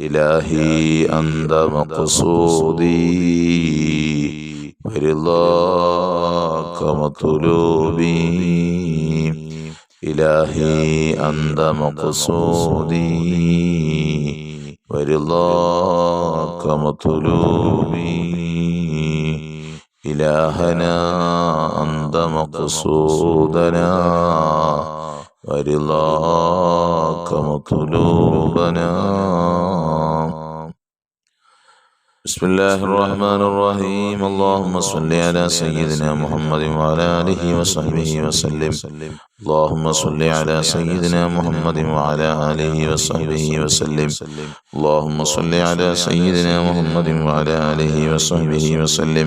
إلهي أنت مقصودي ورضاك مطلوبي إلهي أنت مقصودي ورضاك مطلوبي إلهنا أنت مقصودنا ورضاك مطلوبنا بسم الله الرحمن الرحيم اللهم صل على سيدنا محمد وعلى آله وصحبه وسلم اللهم صل على سيدنا محمد وعلى آله وصحبه وسلم اللهم صل على سيدنا محمد وعلى آله وصحبه وسلم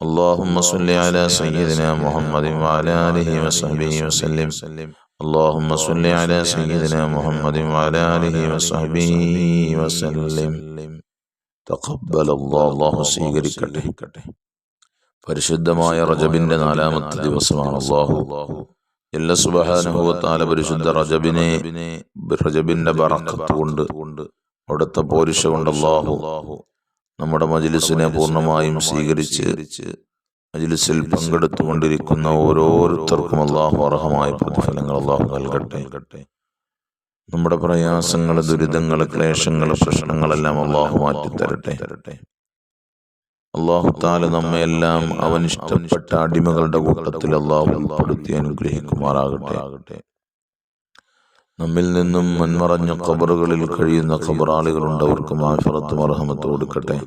اللهم صل على سيدنا محمد وعلى آله وصحبه وسلم اللهم صل على سيدنا محمد وعلى آله وصحبه وسلم തഖബ്ബൽ അല്ലാഹു സ്വീകരിക്കട്ടെ പരിശുദ്ധമായ റജബിന്റെ നാലാമത്തെ ദിവസമാണ് അള്ളാഹു എല്ലാ സുബഹാനുഭവത്താല പരിശുദ്ധ റജബിനെ റജബിന്റെ ബറക്കത്ത് കൊണ്ട് അവിടുത്തെ പോരിഷ കൊണ്ട് അള്ളാഹു നമ്മുടെ മജിലിസിനെ പൂർണമായും സ്വീകരിച്ച് മജിലിസിൽ പങ്കെടുത്തുകൊണ്ടിരിക്കുന്ന ഓരോരുത്തർക്കും അള്ളാഹു അർഹമായ പ്രതിഫലങ്ങൾ അള്ളാഹു നൽകട്ടെ. നമ്മുടെ പ്രയാസങ്ങൾ ദുരിതങ്ങൾ ക്ലേശങ്ങൾ പ്രശ്നങ്ങളെല്ലാം അള്ളാഹു മാറ്റിത്തരട്ടെ. അള്ളാഹു താല നമ്മയെല്ലാം അവൻ ഇഷ്ടപ്പെട്ട അടിമകളുടെ കൂട്ടത്തിൽ അള്ളാഹു ഉൾപ്പെടുത്തി അനുഗ്രഹിക്കുമാറാകട്ടെ. നമ്മിൽ നിന്നും മുൻമറഞ്ഞ ഖബറുകളിൽ കഴിയുന്ന ഖബറാളികളുണ്ട്. അവർക്ക് മാഫറത്തും അർഹമത്തും കൊടുക്കട്ടെ.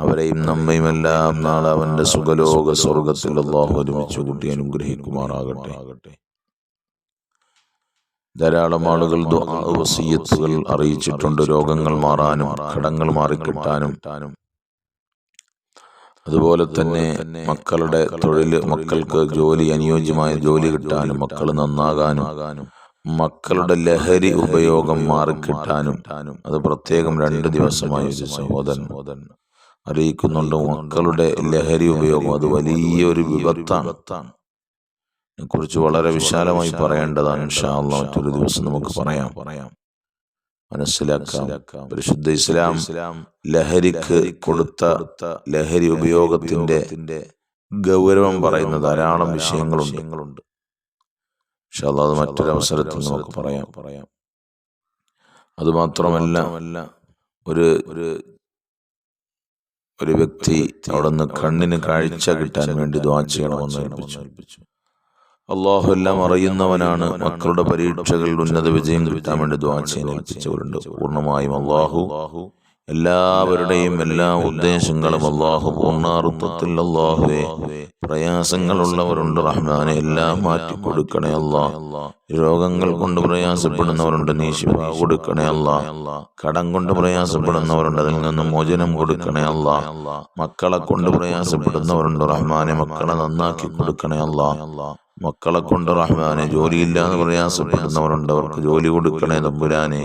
അവരെയും നമ്മയും എല്ലാം നാളെ അവന്റെ സുഖലോക സ്വർഗത്തിൽ അള്ളാഹു ഒരുമിച്ച് കൂട്ടി അനുഗ്രഹിക്കുമാറാകട്ടെ. ധാരാളം ആളുകൾ വസീയത്തുകൾ അറിയിച്ചിട്ടുണ്ട്. രോഗങ്ങൾ മാറാനും കടങ്ങൾ മാറിക്കിട്ടാനും. അതുപോലെ തന്നെ മക്കളുടെ തൊഴിൽ മക്കൾക്ക് ജോലി അനുയോജ്യമായ ജോലി കിട്ടാനും മക്കൾ നന്നാകാനും. മക്കളുടെ ലഹരി ഉപയോഗം മാറിക്കിട്ടാനും അത് പ്രത്യേകം രണ്ട് ദിവസമായി ഒരു സഹോദരൻ അറിയിക്കുന്നുണ്ട്. മക്കളുടെ ലഹരി ഉപയോഗം അത് വലിയൊരു വിപത്താണ്. കുറിച്ച് വളരെ വിശാലമായി പറയേണ്ടതാണ്. ഇൻഷാല്ല മറ്റൊരു ദിവസം നമുക്ക് പറയാം. പറയാം. മനസ്സിലാക്കാം. പരിശുദ്ധ ഇസ്ലാം ലഹരിക്ക് കൊടുത്ത ലഹരി ഉപയോഗത്തിന്റെ ഗൗരവം പറയുന്ന ധാരാളം വിഷയങ്ങളുണ്ട്. പക്ഷെ അത് മറ്റൊരു അവസരത്തിൽ നമുക്ക് പറയാം. പറയാം. അതുമാത്രമല്ല ഒരു ഒരു ഒരു വ്യക്തി അവിടെ നിന്ന് കണ്ണിന് കാഴ്ച കിട്ടാൻ വേണ്ടി ദ്വാ ചെയ്യണമെന്ന് ഏൽപ്പിച്ചു. അള്ളാഹു എല്ലാം അറിയുന്നവനാണ് മക്കളുടെ പരീക്ഷകളിൽ ഉന്നത വിജയം കിട്ടാൻ വേണ്ടി ദ്വാ ചെയ്യാൻ ഏൽപ്പിച്ചവരുണ്ട്. പൂർണമായും അള്ളാഹു എല്ലാവരുടെയും എല്ലാ ഉദ്ദേശങ്ങളും അള്ളാഹു പൂർണാർത്ഥത്തിൽ അള്ളാഹുവെ പ്രയാസങ്ങളുള്ളവരുണ്ട് റഹ്മാനെ. എല്ലാം മാറ്റി കൊടുക്കണേ അല്ലാ രോഗങ്ങൾ കൊണ്ട് പ്രയാസപ്പെടുന്നവരുണ്ട്. നീ കൊടുക്കണേ അല്ലാ കടം കൊണ്ട് പ്രയാസപ്പെടുന്നവരുണ്ട്. അതിൽ നിന്ന് മോചനം കൊടുക്കണേ അല്ലാ മക്കളെ കൊണ്ട് പ്രയാസപ്പെടുന്നവരുണ്ട് റഹ്മാനെ. മക്കളെ നന്നാക്കി കൊടുക്കണേ അല്ലാ മക്കളെ കൊണ്ട് റഹ്മാനെ. ജോലിയില്ലാതെ പ്രയാസപ്പെടുന്നവരുണ്ട്. അവർക്ക് ജോലി കൊടുക്കണേ തമ്പുരാനെ.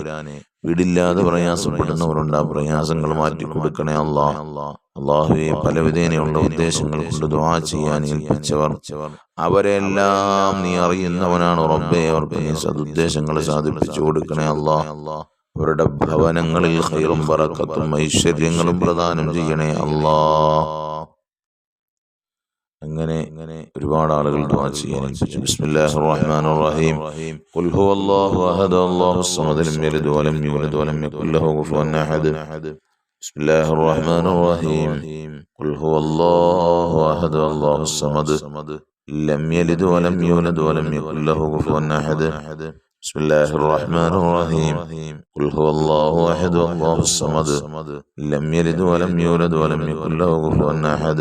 വീടില്ലാതെ പ്രയാസപ്പെടുന്നവരുണ്ട്. ആ പ്രയാസങ്ങൾ മാറ്റി കൊടുക്കണേ അല്ലാ അള്ളാഹുവെ പലവിധേനയുള്ള ഉദ്ദേശങ്ങൾ കൊണ്ട് ദ്വാ ചെയ്യാൻ ഏൽപ്പിച്ചവർ. അവരെല്ലാം നീ അറിയുന്നവനാണ് റബ്ബെ. അവർക്ക് നീ സതുദ്ദേശങ്ങൾ സാധിപ്പിച്ചു കൊടുക്കണേ അല്ലാ അവരുടെ ഭവനങ്ങളിൽ ഹൈറും പറക്കത്തും ഐശ്വര്യങ്ങളും പ്രദാനം ചെയ്യണേ അല്ലാ അങ്ങനെ അങ്ങനെ ഒരുപാട് ആളുകൾ ദുആ ചെയ്യാൻ ഏൽപ്പിച്ചു ബിസ്മില്ലാഹിർ റഹ്മാനിർ റഹീം ഖുൽ ഹുവല്ലാഹു അഹദ് അല്ലാഹുസ് സമദ് ലം യലിദ് വലം യൂലദ് വലം യകുൽ ലഹു കുഫുവൻ അഹദ് ബിസ്മില്ലാഹിർ റഹ്മാനിർ റഹീം ഖുൽ ഹുവല്ലാഹു അഹദ് അല്ലാഹുസ് സമദ് ലം യലിദ് വലം യൂലദ് വലം യകുൽ ലഹു കുഫുവൻ അഹദ് بسم الله الرحمن الرحيم قل هو الله أحد الله الصمد لم يلد ولم يولد ولم يكن له كفوا أحد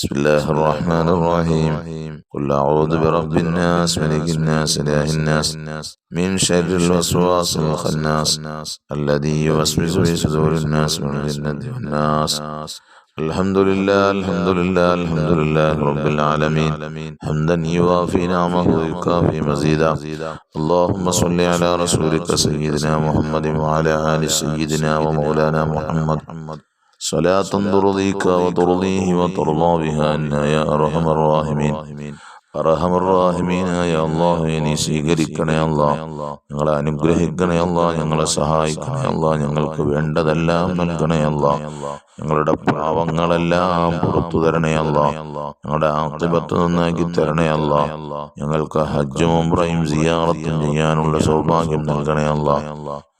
بسم الله الرحمن الرحيم. قل أعوذ برب الناس ملك الناس إله الناس من شر الوسواس الخناس الذي يوسوس في صدور الناس من الجنة والناس. الحمد لله الحمد لله الحمد لله رب العالمين. حمدا يوافي نعمه ويكافي مزيدا. اللهم صل على رسولك سيدنا محمد وعلى آل سيدنا ومولانا محمد. صلاة ترضيك وترضيه وترضى بها عنا يا أرحم الراحمين അറഹം റാഹിമീനായ അള്ളാഹു നീ സ്വീകരിക്കണേ അല്ലാ ഞങ്ങളെ അനുഗ്രഹിക്കണേ അല്ലാ ഞങ്ങളെ സഹായിക്കണേ അല്ലാ ഞങ്ങൾക്ക് വേണ്ടതെല്ലാം നൽകണേ അല്ലാ ഞങ്ങളുടെ പാവങ്ങളെല്ലാം പുറത്തു തരണേ അല്ലാ ഞങ്ങളുടെ ആക്തിപത്ത് നന്നാക്കി തരണേ അല്ലാ ഞങ്ങൾക്ക് ഹജ്ജും ഉംറയും സിയാറത്തും ചെയ്യാനുള്ള സൗഭാഗ്യം നൽകണേ അല്ലാ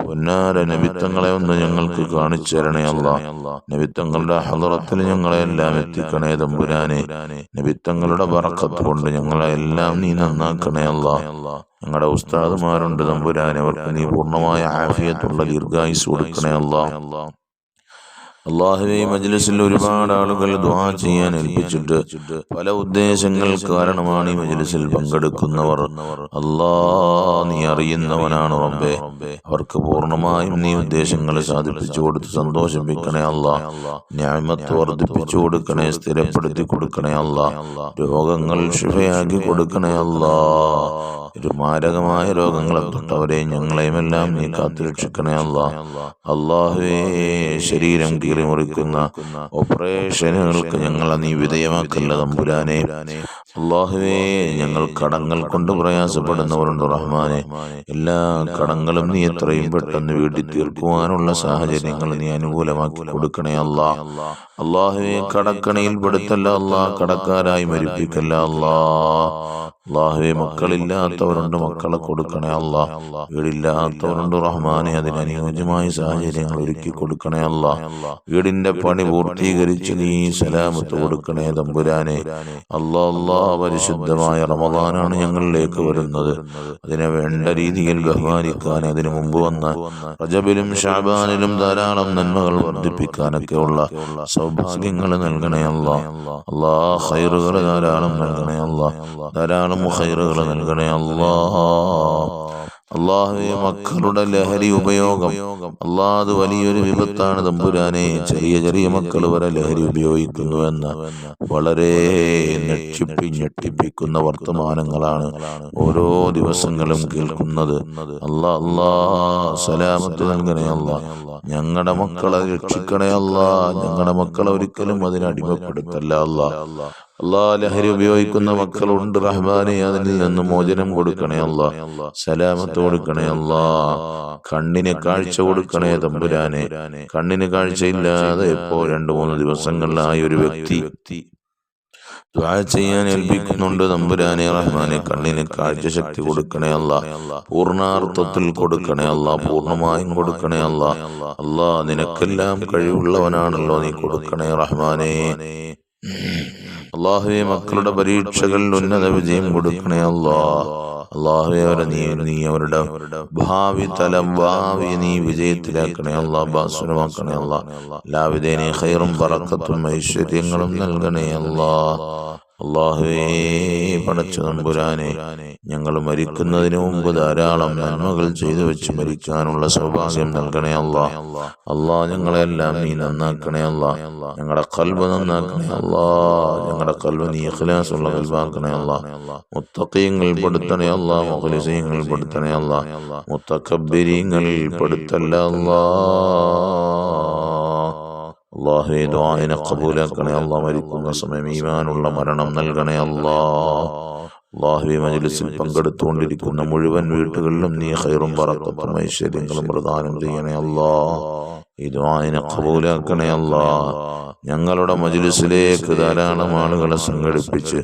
പൊന്നാര നബിത്തങ്ങളെ ഒന്ന് ഞങ്ങൾക്ക് കാണിച്ചു തരണേ അല്ല. നബിത്തങ്ങളുടെ ഹലറത്തിൽ ഞങ്ങളെ എല്ലാം എത്തിക്കണേ തമ്പുരാനെ. നബിത്തങ്ങളുടെ വറക്കത്ത് കൊണ്ട് ഞങ്ങളെ എല്ലാം നീ നന്നാക്കണേ അല്ല. ഞങ്ങളുടെ ഉസ്താദുമാരുണ്ട് തമ്പുരാനെ. അവർക്ക് നീ പൂർണമായ ആഫിയത്തുള്ള ദീർഘായുസ് കൊടുക്കണേ അല്ല. അള്ളാഹുവെ മജ്ലിസിൽ ഒരുപാട് ആളുകൾ ദ്വാ ചെയ്യാൻ ഏൽപ്പിച്ചിട്ട് പല ഉദ്ദേശങ്ങൾ കാരണമാണ് ഈ മജ്ലിസിൽ പങ്കെടുക്കുന്നവർ. അല്ലാ നീ അറിയുന്നവനാണ് റബ്ബേ. അവർക്ക് പൂർണമായും നീ ഉദ്ദേശങ്ങൾ സാധിപ്പിച്ചു കൊടുത്ത് സന്തോഷിപ്പിക്കണേ അല്ലാ. ന്യായമത്ത് വർദ്ധിപ്പിച്ചു കൊടുക്കണേ സ്ഥിരപ്പെടുത്തി കൊടുക്കണേ അല്ല. രോഗങ്ങൾ ശുഭയാക്കി കൊടുക്കണേ അല്ലാ. ഒരു മാരകമായ രോഗങ്ങളെ തൊട്ടവരെ ഞങ്ങളെയും എല്ലാം നീ കാത്തുരക്ഷിക്കണേ അല്ലാ. അള്ളാഹുവേ ശരീരം കീറി മുറിക്കുന്ന ഓപ്പറേഷനുകൾക്ക് ഞങ്ങളെ നീ വിധേയമാക്കല്ല തമ്പുരാനെ? അള്ളാഹുവേ ഞങ്ങൾ കടങ്ങൾ കൊണ്ട് പ്രയാസപ്പെടുന്നവരുണ്ട് റഹ്മാനെ. എല്ലാ കടങ്ങളും നീ എത്രയും പെട്ടെന്ന് വീട്ടി തീർക്കുവാനുള്ള സാഹചര്യങ്ങൾ നീ അനുകൂലമാക്കി കൊടുക്കണേ അല്ലാ അള്ളാഹുവെ കടക്കണയിൽ പെടുത്തല്ല അല്ലാ കടക്കാരായി മരിപ്പിക്കല്ല അള്ളാ അള്ളാഹുവെ മക്കളില്ലാത്തവരുണ്ട് മക്കളെ കൊടുക്കണേ അള്ളാ വീടില്ലാത്തവരുണ്ട് റഹ്മാനെ അതിന് അനുയോജ്യമായ സാഹചര്യങ്ങൾ ഒരുക്കി കൊടുക്കണേ അള്ളാ വീടിന്റെ പണി പൂർത്തീകരിച്ച് നീ സലാമത്ത് കൊടുക്കണേ തമ്പുരാനെ. അള്ളാ അള്ളാ പരിശുദ്ധമായ റമദാനാണ് ഞങ്ങളിലേക്ക് വരുന്നത്. അതിനെ വേണ്ട രീതിയിൽ ബഹുമാനിക്കാൻ അതിനു മുമ്പ് വന്ന റജബിലും ഷാബാനിലും ധാരാളം നന്മകൾ വർദ്ധിപ്പിക്കാനൊക്കെ ഉള്ള സൗഭാഗ്യങ്ങൾ നൽകണേ അല്ല. അല്ലാ ഹൈറുകൾ ധാരാളം നൽകണേ അല്ല. ധാരാളം ഹൈറുകൾ നൽകണേ അല്ലാ. അള്ളാഹുവെ മക്കളുടെ ലഹരി ഉപയോഗം. അള്ളാഹ് വലിയൊരു വിപത്താണ് തമ്പുരാനെ. ചെറിയ ചെറിയ മക്കൾ വരെ ലഹരി ഉപയോഗിക്കുന്നു ഉപയോഗിക്കുന്നുവെന്ന് വളരെ ഞെട്ടിപ്പി ഞെട്ടിപ്പിക്കുന്ന വർത്തമാനങ്ങളാണ് ഓരോ ദിവസങ്ങളും കേൾക്കുന്നത്. അല്ലാ അല്ലാ സലാമത്ത് നൽകണേ അല്ലാ ഞങ്ങളുടെ മക്കളെ രക്ഷിക്കണേ അല്ല ഞങ്ങളുടെ മക്കളെ ഒരിക്കലും അതിന് അടിമപ്പെടുത്തല്ല അല്ലാ അല്ലാ ലഹരി ഉപയോഗിക്കുന്ന മക്കളുണ്ട്. റഹ്മാനെ അതിൽ നിന്ന് മോചനം കൊടുക്കണേ അല്ലാ. സലാമത്ത് കൊടുക്കണേ അല്ലാ. കണ്ണിന് കാഴ്ച കൊടുക്കണേ തമ്പുരാനെ. കണ്ണിന് കാഴ്ചയില്ലാതെ ഇപ്പോ രണ്ടു മൂന്ന് ദിവസങ്ങളിലായി ഒരു വ്യക്തി ചെയ്യാൻ ഏൽപ്പിക്കുന്നുണ്ട് തമ്പുരാനെ. റഹ്മാനെ കണ്ണിന് കാഴ്ച ശക്തി കൊടുക്കണേ അല്ല. പൂർണാർത്ഥത്തിൽ കൊടുക്കണേ അല്ല. പൂർണമായും കൊടുക്കണേ അല്ല. അല്ലാ നിനക്കെല്ലാം കഴിവുള്ളവനാണല്ലോ നീ കൊടുക്കണേ റഹ്മാനെ. അള്ളാഹുവെ മക്കളുടെ പരീക്ഷകളിൽ ഉന്നത വിജയം കൊടുക്കണേ അല്ലാ. അള്ളാഹുവെ അവരെ നീ നീ അവരുടെ ഭാവി തലം ഭാവി നീ വിജയത്തിലാക്കണേ അല്ലാ ബാസുരമാക്കണേ അല്ലാ. എല്ലാവിധേനെ ഹൈറും പറക്കത്തും ഐശ്വര്യങ്ങളും നൽകണേ അല്ലാ. അള്ളാഹുവേ പടച്ചു നമ്പുരാനെ ഞങ്ങൾ മരിക്കുന്നതിന് മുമ്പ് ധാരാളം നന്മകൾ ചെയ്തു വെച്ച് മരിക്കാനുള്ള സൗഭാഗ്യം നൽകണേ അല്ലാ അല്ലാ ഞങ്ങളെല്ലാം നീ നന്നാക്കണേ അല്ലാ ഞങ്ങളുടെ കൽബ് നന്നാക്കണേ അല്ലാ ഞങ്ങളുടെ കൽബ് നീ ഇഖ്ലാസുള്ള കൽബാക്കണേ അല്ലാ മുത്തക്കയങ്ങൾ പെടുത്തണേ അല്ലാ മുഖലിസയങ്ങൾ പെടുത്തണേ അല്ലാ മുത്തക്കബിരീങ്ങളിൽ പെടുത്തല്ല അല്ലാ അള്ളാഹുവെ ദ്വാഹിനെ കബൂലാക്കണേ അല്ലാ മരിക്കുന്ന സമയം ഈമാനുള്ള മരണം നൽകണേ അള്ളാഹ് അള്ളാഹുവെ മജ്ലിസിൽ പങ്കെടുത്തുകൊണ്ടിരിക്കുന്ന മുഴുവൻ വീട്ടുകളിലും നീ ഹൈറും പറക്കത്തും ഐശ്വര്യങ്ങളും പ്രദാനം ചെയ്യണേ അല്ലാ ഈ ദ്വാഹിനെ കബൂലാക്കണേ അല്ലാ ഞങ്ങളുടെ മജ്ലിസിലേക്ക് ധാരാളം ആളുകളെ സംഘടിപ്പിച്ച്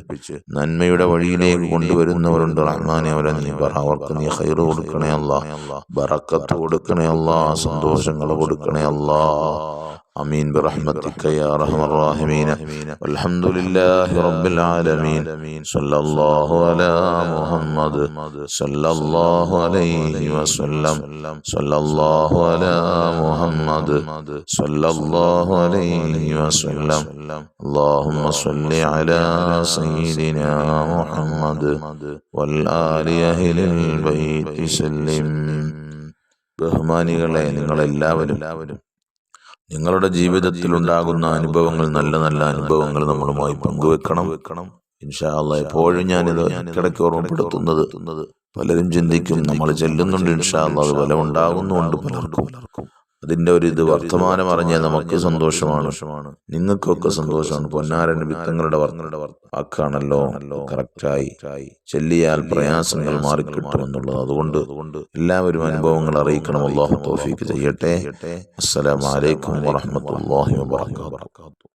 നന്മയുടെ വഴിയിലേക്ക് കൊണ്ടുവരുന്നവരുണ്ട്. റഹ്മാനെ അവരെ നീ പറ അവർക്ക് നീ ഹൈറ് കൊടുക്കണേ അല്ല ബറക്കത്ത് കൊടുക്കണേ അല്ല സന്തോഷങ്ങൾ കൊടുക്കണേ അല്ലാ آمين برحمتك يا أرحم الراحمين والحمد لله رب العالمين صلى الله على محمد صلى الله عليه وسلم صلى الله على محمد صلى الله عليه وسلم اللهم صل على سيدنا محمد والآل أهل البيت سلم ബഹുമാനികളെ നിങ്ങളെല്ലാവരും നിങ്ങളുടെ ജീവിതത്തിൽ ഉണ്ടാകുന്ന അനുഭവങ്ങൾ നല്ല നല്ല അനുഭവങ്ങൾ നമ്മളുമായി പങ്കുവെക്കണം. വെക്കണം ഇൻഷാല്ല എപ്പോഴും ഞാനിത് ഇടയ്ക്ക് ഓർമ്മപ്പെടുത്തുന്നത്. പലരും ചിന്തിക്കും നമ്മൾ ചെല്ലുന്നുണ്ട് ഇൻഷാല്ല അത് ഫലം ഉണ്ടാകുന്നുണ്ട് പലർക്കും. അതിന്റെ ഒരു ഇത് വർത്തമാനം അറിഞ്ഞാൽ നമുക്ക് സന്തോഷമാണ്. നിങ്ങൾക്കൊക്കെ സന്തോഷമാണ്. പൊന്നാരൻ വിത്തങ്ങളുടെ വാക്കാണല്ലോ. കറക്റ്റായി. ചെല്ലിയാൽ പ്രയാസങ്ങൾ മാറിക്കിട്ടുമെന്നുള്ളത് അതുകൊണ്ട് എല്ലാവരും അനുഭവങ്ങൾ അറിയിക്കണം. അള്ളാഹു തോഫീക്ക് ചെയ്യട്ടെ. അസ്സലാമലൈക്കും വാഹമത്തല്ലാഹി വാത്തു